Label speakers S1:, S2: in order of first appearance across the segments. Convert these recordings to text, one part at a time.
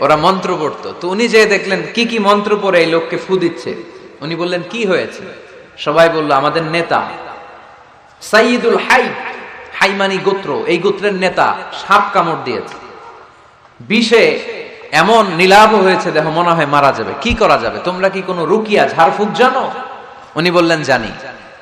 S1: ওরা মন্ত্র পড়তো। তো উনি যে দেখলেন কি কি মন্ত্র পরে এই লোককে ফু দিচ্ছে, উনি বললেন, কি হয়েছে? সবাই বলল, আমাদের নেতা। সাইদুল হাই, হাইমানি গোত্র, এই গোত্রের নেতা সাপ কামড় দিয়েছে। বিষে এমন নীলাভ হয়েছে দেখো মনে হয় মারা যাবে। কি করা যাবে? তোমরা কি কোনো রুকিয়া ঝাড়ফুক জানো? উনি বললেন, জানি।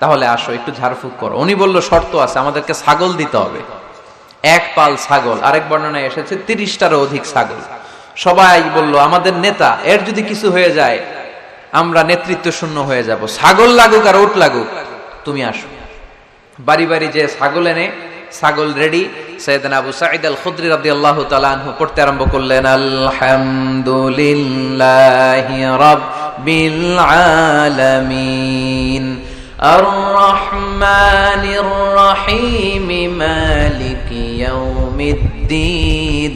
S1: তাহলে আসো, একটু ঝাড়ফুক করো। উনি বলল, শর্ত আছে, আমাদেরকে ছাগল দিতে হবে। এক পাল ছাগল, আরেক বর্ণনায় এসেছে, তিরিশটারও অধিক ছাগল। সবাই বলল আমাদের নেতা এর যদি কিছু হয়ে যায় আমরা নেতৃত্ব শূন্য হয়ে যাব ছাগল লাগুক আর ওট লাগুক তুমি আসো বাড়ি বাড়ি যে ছাগল এনে ছাগল রেডি সৈয়দনা আবু সাঈদ আল খুদরি রাদিয়াল্লাহু তাআলা আনহু পড়তে আরম্ভ করলেন আলহামদুলিল্লাহি রাব্বিল আলামিন الرحمن الرحيم مالك يوم الدين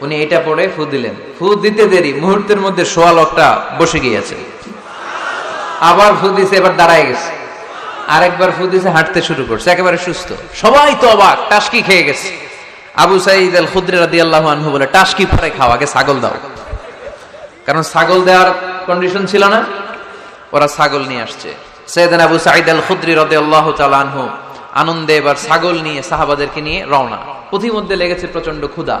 S1: উনি এটা পড়ে ফু দিলেন। ফু দিতে দেরি, মুহূর্তের মধ্যে সোয়া লকটা বসে গিয়েছে। আবার ফু দিছে, এবার দাঁড়ায় গেছে। আরেকবার ফু দিছে, হাঁটতে শুরু করছে, একেবারে সুস্থ। সবাই তো অবাক, টাসকি খেয়ে গেছে। আবু সাইদ আল খুদ্রি রাদিয়াল্লাহু আনহু বলে, টাসকি পরে খাও আগে ছাগল দাও। কারণ ছাগল দেওয়ার কন্ডিশন ছিল না, ওরা ছাগল নিয়ে আসছে। সৈয়দান আবু সাইদ আল খুদ্রি রাদিয়াল্লাহু তাআলা আনহু আনন্দে এবার ছাগল নিয়ে, সাহাবাদেরকে নিয়ে রওনা। পথিমধ্যে লেগেছে প্রচণ্ড ক্ষুধা।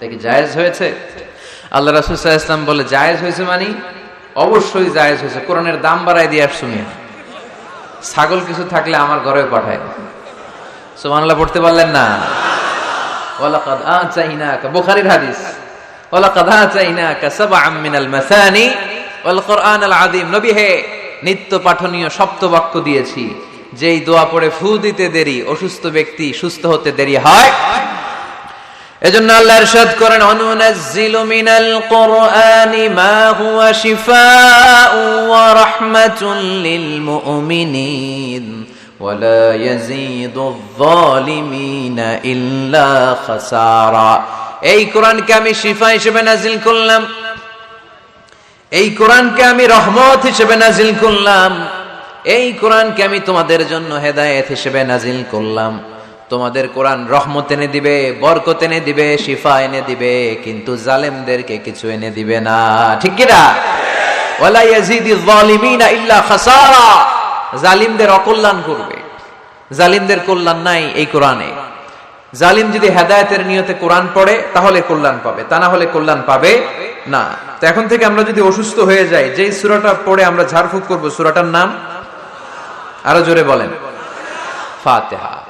S1: এটা কি জায়েজ হয়েছে? আল্লাহ রাসুল ইসলাম বলে, জায়েজ হয়েছে মানে? অবশ্যই জায়েজ হয়েছে। কোরআনের দাম বাড়ায় দিয়ে আসছো ছাগল কিছু থাকলে আমার ঘরে পাঠায়। সুবহানাল্লাহ, পড়তে পারলেন না? হে, নিত্য পাঠনীয় দিয়েছি। যেই দোয়া পড়ে ফু দিতে দেরি, অসুস্থ ব্যক্তি সুস্থ হতে দেরি হয় এজন্য আল্লাহ ইরশাদ করেন অনুনাজ্জিলু মিনাল কোরআনি মা হুয়া শিফাউ ওয়া রাহমাতুল লিল মুমিনিন ولا يزيد الظالمين إلا خسارا এই কোরআনকে আমি শিফা হিসেবে নাজিল করলাম এই কোরআনকে আমি রহমত হিসেবে নাজিল করলাম এই কোরআনকে আমি তোমাদের জন্য হেদায়েত হিসেবে নাজিল করলাম তোমাদের কোরআন রহমত এনে দিবে, বরকত এনে দিবে, শিফা এনে দিবে, কিন্তু জালেমদেরকে কিছু এনে দিবে না। ঠিক কিনা? জালিমদের অকল্যাণ করবে। জালিমদের কল্যাণ নাই এই কোরআনে। জালিম যদি হেদায়েতের নিয়তে কোরআন পড়ে, তাহলে কল্যাণ পাবে, তা না হলে কল্যাণ পাবে না। তো এখন থেকে আমরা যদি অসুস্থ হয়ে যাই, যেই সূরাটা পড়ে আমরা ঝাড়ফুঁক করব, সূরাটার নাম? আরও জোরে বলেন। ফাতিহা।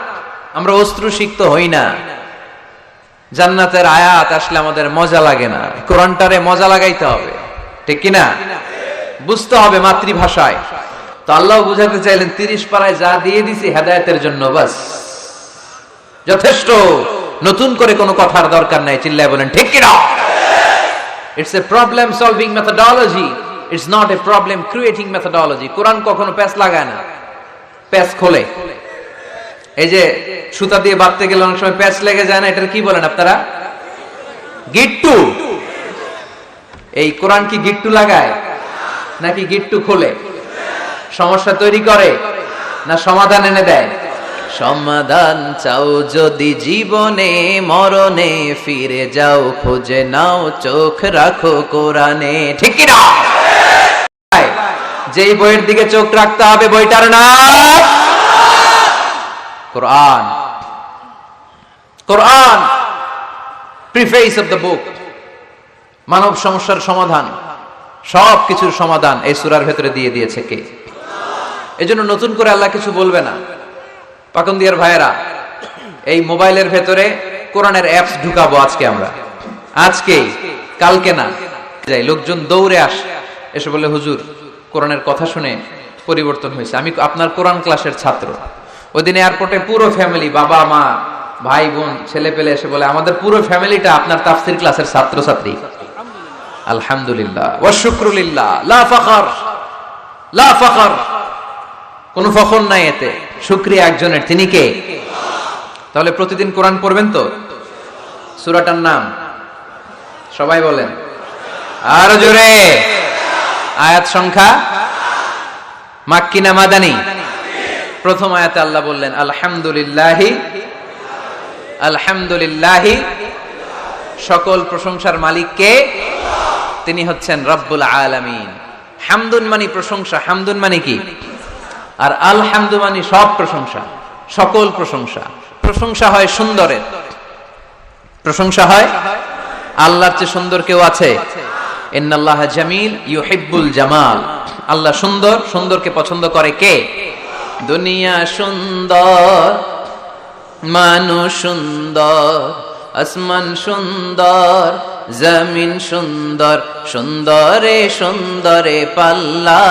S1: আমরা অস্ত্র সিক্ত হই না। জান্নাতের আয়াত আসলে আমাদের মজা লাগে না। কোরআনটারে মজা লাগাইতে হবে। ঠিক কিনা বুঝতে হবে মাতৃভাষায়। তো আল্লাহ বুঝাতে চাইলেন, তিরিশ পাড়ায় যা দিয়ে দিছি হেদায়তের জন্য, বাস। যথেষ্ট। নতুন করে কোনো কথার দরকার নাই, চিল্লায় বলেন, ঠিক কিনা it's a problem solving methodology it's not a problem creating methodology Quran কখনো প্যাচ লাগায় না। প্যাচ খোলে। এই যে সুতা দিয়ে বাঁধতে গেলে অনেক সময় প্যাচ লেগে যায় না এটার কি বলেন আপনারা? গিট্টু। এই কোরআন কি গিট্টু লাগায়? নাকি গিট্টু খোলে? সমস্যা তৈরি করে না সমাধান এনে দেয়? সমাধান চাও যদি জীবনে মরণে ফিরে যাও খুঁজে নাও চোখ রাখো কোরআনে। ঠিক না যেই বইয়ের দিকে চোখ রাখতে হবে বইটার নাম কোরআন কোরআন প্রিফেস অফ দ্য বুক মানব সমস্যার সমাধান। সব কিছুর সমাধান এই সুরার ভেতরে দিয়ে দিয়েছে কে? এজন্য নতুন করে আল্লাহ কিছু বলবে না। পাকন দিয়ার ভাইয়েরা, এই মোবাইলের ভেতরে কোরআনের অ্যাপস ঢুকাবো আজকে আমরা। আজকে, কালকে না। যাই, লোকজন দৌড়ে আস। এসে বলে, হুজুর, কোরআনের কথা শুনে পরিবর্তন হয়েছে। আমি আপনার কোরআন ক্লাসের ছাত্র। ওই এয়ারপোর্টে পুরো ফ্যামিলি বাবা, মা, ভাই, বোন, ছেলে পেলে এসে বলে, আমাদের পুরো ফ্যামিলিটা আপনার তাফসির ক্লাসের ছাত্র ছাত্রী আলহামদুলিল্লাহ ওয়াশুক্রুলিল্লাহ লা ফখর। লা ফখর। কোন ফখর নাই এতে। শুক্রিয়া একজনের। তিনি কে? তাহলে প্রতিদিন কোরআন পড়বেন তো? সুরাটার নাম? সবাই বলেন। আর জোরে। আয়াত সংখ্যা? মাক্কিনা মাদানি? প্রথম আয়াতে আল্লাহ বললেন, আলহামদুলিল্লাহি আলহামদুলিল্লাহি, সকল প্রশংসার মালিক কে তিনি হচ্ছেন রব্বুল আলামিন। হামদুন মানি প্রশংসা, হামদুন মানে কি? আর আলহামদু মানি সব প্রশংসা, সকল প্রশংসা। প্রশংসা হয় সুন্দরের। প্রশংসা হয় আল্লাহর চেয়ে সুন্দর কেউ আছে? ইন্নাল্লাহ জামিল ইউহিব্বুল জামাল। আল্লাহ সুন্দর, সুন্দরকে পছন্দ করে কে? দুনিয়া সুন্দর মানুষ সুন্দর, আসমান সুন্দর, জমিন সুন্দর, সুন্দরে সুন্দরে পাল্লা।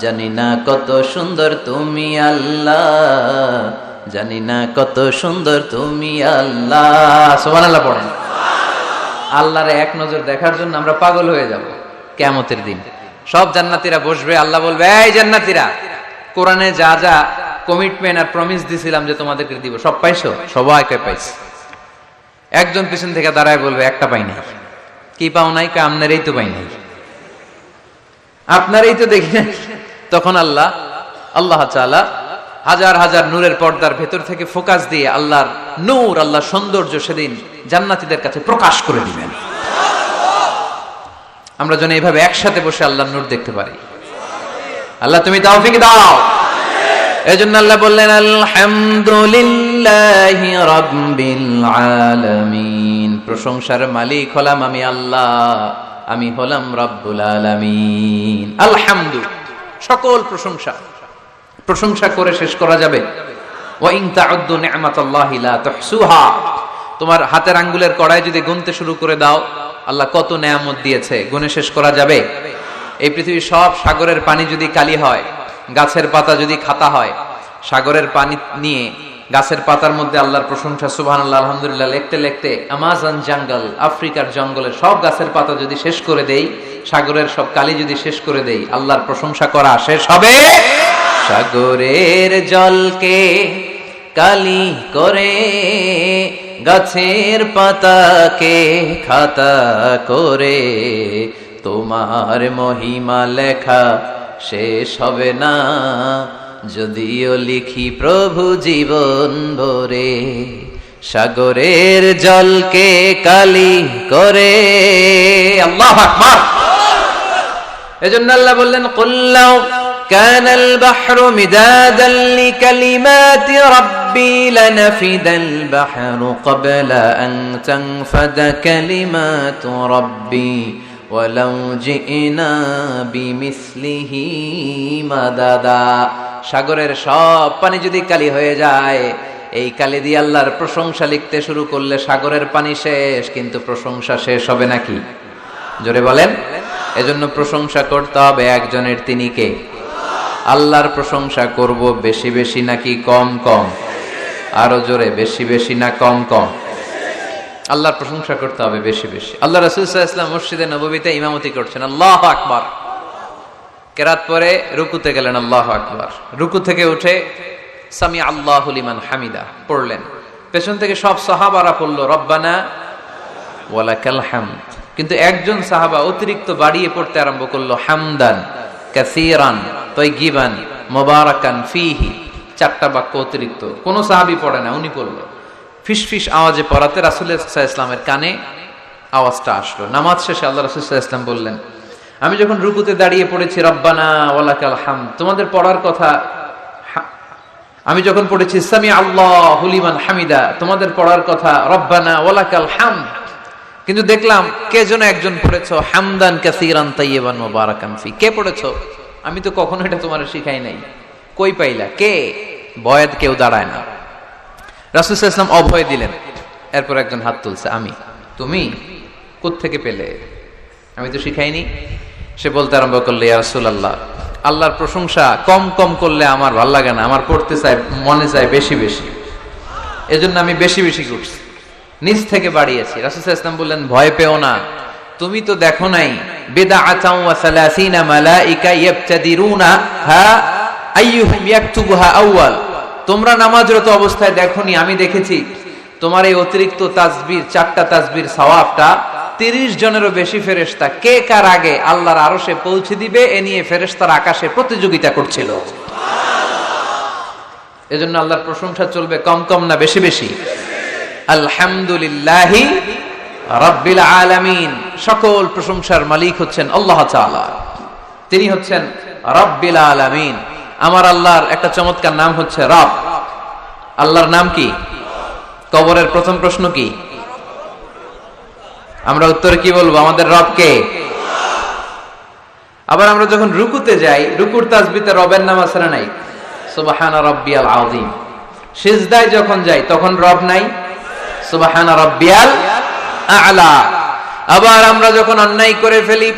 S1: জানি না কত সুন্দর তুমি আল্লাহ, জানি না কত সুন্দর তুমি আল্লাহ। সোমান আল্লাহ পড়েন। আল্লাহর এক নজর দেখার জন্য আমরা পাগল হয়ে যাব। কেমতের দিন। সব জান্নাতিরা বসবে, আল্লাহ বলবে, এই জান্নাতিরা কোরআনে যা যা কমিটমেন্ট আর প্রমিস দিছিলাম যে তোমাদেরকে দিব, সব পাইছো? সবাইকে পাইছি। একজন পিছন থেকে দাঁড়ায় বলবে, একটা পাই নাই। কি পাও নাই? আপনারই তো পাই নাই। আপনারই তো দেখি তখন আল্লাহ আল্লাহ তাআলা হাজার হাজার নূরের পর্দার ভেতর থেকে ফোকাস দিয়ে আল্লাহর নূর, আল্লাহর সৌন্দর্য সেদিন জান্নাতীদের কাছে প্রকাশ করে দিবেন আমরা যেন এইভাবে একসাথে বসে আল্লাহর নূর দেখতে পারি। আল্লাহ, তুমি তাওফিক দাও। এজন্য আল্লাহ বললেন, আলহামদুলিল্লাহি রাব্বিল আলামিন। প্রশংসার মালিক হলাম আমি আল্লাহ, আমি হলাম রব্বুল আলামিন। আলহামদু, সকল প্রশংসা। প্রশংসা করে শেষ করা যাবে। তোমার হাতের আঙ্গুলের কড়াই যদি গুনতে শুরু করে দাও, আল্লাহ কত নেয়ামত দিয়েছে, গুনে শেষ করা যাবে। এই পৃথিবীর সব সাগরের পানি যদি কালি হয়, গাছের পাতা যদি খাতা হয়, সাগরের পানি নিয়ে গাছের পাতার মধ্যে আল্লাহর প্রশংসা আল্লাহ আলহামদুলিল্লাহ, লেখতে লিখতে আমাজন জঙ্গল, আফ্রিকার জঙ্গলের সব গাছের পাতা যদি শেষ করে দেই, সাগরের সব কালি যদি শেষ করে দেই, আল্লাহর প্রশংসা করা শেষ হবে। সাগরের জলকে কালি করে গাছের পাতাকে খাতা করে তোমার মহিমা লেখা শেষ হবে না যদিও লিখি প্রভু জীবন ভরে সাগরের জলকে কালি করে আল্লাহ আকবার এজন্য আল্লাহ বললেন কুল্লাও كان البحر مدادا لكلمات ربي لنفد البحر قبل أن تنفد كلمات ربي ওয়ালাউ জিনা বিমিসলিহি মাদাদা। সাগরের সব পানি যদি কালি হয়ে যায়, এই কালি দিয়ে আল্লাহর প্রশংসা লিখতে শুরু করলে সাগরের পানি শেষ, কিন্তু প্রশংসা শেষ হবে নাকি? জোরে বলেন। এজন্য প্রশংসা করতে হবে একজনের তিনি কে? আল্লাহর প্রশংসা করব বেশি বেশি নাকি কম কম? আরও জোরে, বেশি বেশি না কম কম? আল্লাহর প্রশংসা করতে হবে বেশি বেশি। আল্লাহ রাসুল ইসলাম মসজিদে নবীতে ইমামতি করছেন, আল্লাহ আকবার। কেরাত পরে রুকুতে গেলেন, আল্লাহ আকবার। রুকু থেকে উঠে সামি আল্লাহ লিমান হামিদা পড়লেন। পেছন থেকে সব সাহাবারা পড়ল, রব্বানা ওয়ালাকাল হামদ। কিন্তু একজন সাহাবা অতিরিক্ত বাড়িয়ে পড়তে আরম্ভ করল, হামদান কাসিরান তৈগিবান মোবারাকান ফিহি। চারটা বাক্য অতিরিক্ত। কোনো সাহাবি পড়ে না, উনি পড়ল। ফিসফিস আওয়াজে পড়াতে রাসুল ইসলামের কানে আওয়াজটা আসলো। নামাজ শেষে আল্লাহ রাসুল ইসলাম বললেন, আমি যখন রুকুতে দাঁড়িয়ে পড়েছি, রব্বানা ওয়ালাকাল হাম তোমাদের পড়ার কথা আমি যখন পড়েছি সামি আল্লাহ হুলিমান হামিদা, তোমাদের পড়ার কথা রব্বানা ওয়ালাকাল হাম কিন্তু দেখলাম, কে যেন একজন পড়েছো, হামদান কাসিরান তাইয়্যিবান মুবারাকান ফি। কে পড়েছো? আমি তো কখনো এটা তোমার শিখাই নাই। কই পাইলা? কে? বয়াদ কেউ দাঁড়ায় না। রাসূল ইসলাম অভয় দিলেন। এরপর একজন হাত তুলছে, আমি? তুমি? থেকে পেলে? আমি তো শিখাইনি। সে বলতে আরম্ভ করলে, ইয়া আল্লাহ আল্লাহর প্রশংসা কম কম করলে আমার ভালো লাগে না, আমার পড়তে চাই মনে চায় বেশি বেশি। এজন্য আমি বেশি বেশি করছি নিজ থেকে বাড়িয়েছি। রাসুল ইসলাম বললেন, ভয় পেও না, তুমি তো দেখো নাই বেদা আচাউ আউয়াল। তোমরা নামাজরত অবস্থায় দেখোনি, আমি দেখেছি। তোমার এই অতিরিক্ত তাজবির চারটা তাজবির সওয়াবটা তিরিশ জনেরও বেশি ফেরেশতা। কে কার আগে আল্লাহর আরশে পৌঁছে দিবে, এ নিয়ে ফেরেশতার আকাশে প্রতিযোগিতা করছিল। এজন্য আল্লাহর প্রশংসা চলবে কম কম না বেশি বেশি। আলহামদুলিল্লাহি রাব্বিল আলামিন। সকল প্রশংসার মালিক হচ্ছেন আল্লাহ তিনি হচ্ছেন রাব্বিল আলামিন। আমার আল্লাহর একটা চমৎকার নাম হচ্ছে রব। আল্লাহর নাম কি? কবরের প্রথম প্রশ্ন কি? আমরা উত্তরে কি বলব? আমাদের রব কে? আবার আমরা যখন রুকুতে যাই, রুকুর তাজবিতে রবের নাম আছে নাই? সুবহানা রাব্বিয়াল আযীম। সিজদায় যখন যাই, তখন রব নাই? সুবহানা রাব্বিয়াল আ'লা। আবার আমরা যখন অন্যায় করে ফেলি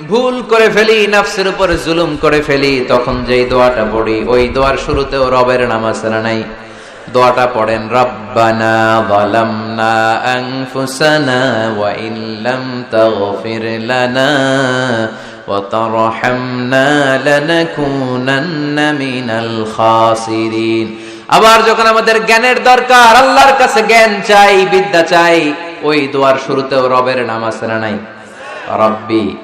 S1: ভুল করে ফেলি, নাফসের উপরে জুলুম করে ফেলি, তখন যেই দোয়াটা পড়ি, ওই দোয়ার শুরুতেও রবের নাম আছে নাই? দোয়াটা পড়েন, রব্বানা যালামনা আনফুসানা ওয়া ইল্লাম তাগফির লানা ওয়া তারহামনা লানাকুনান্না মিনাল খাসিরিন। আবার যখন আমাদের জ্ঞানের দরকার, আল্লাহর কাছে জ্ঞান চাই, বিদ্যা চাই, ওই দোয়ার শুরুতেও রবের নাম আছে নাই? রব্বি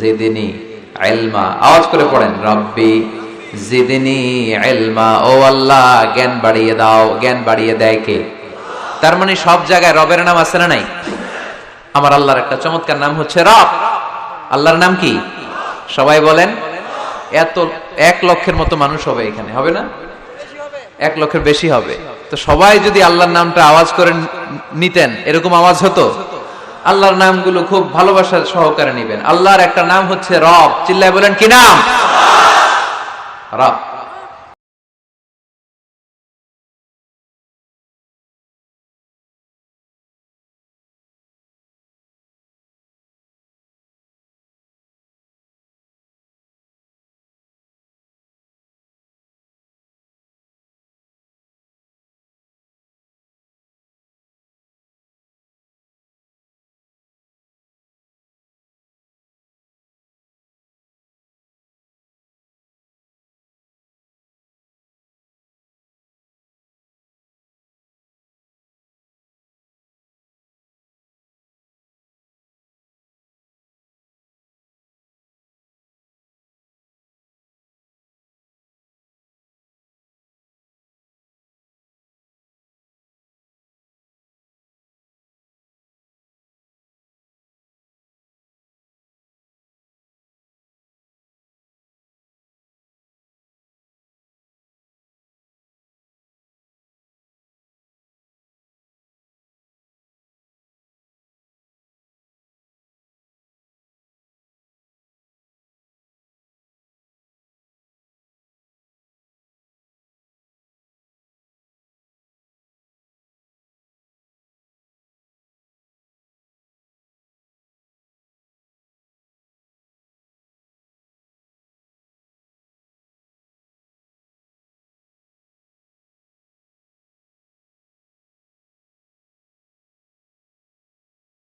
S1: জিদিনি ইলমা, আওয়াজ করে পড়েন, রব্বি জিদনি ইলমা, ও আল্লাহ, জ্ঞান বাড়িয়ে দাও, জ্ঞান বাড়িয়ে দেয় কে? তার মানে সব জায়গায় রবের নাম আছে না নাই? আমার আল্লাহর একটা চমৎকার নাম হচ্ছে রব। আল্লাহর নাম কি? সবাই বলেন, এত এক লক্ষের মতো মানুষ হবে এখানে, হবে না? এক লক্ষের বেশি হবে। তো সবাই যদি আল্লাহর নামটা আওয়াজ করে নিতেন, এরকম আওয়াজ হতো? আল্লাহর নামগুলো খুব ভালোবাসা সহকারে নেবেন। আল্লাহর একটা নাম হচ্ছে রব। চিল্লায় বলেন কি নাম? রব।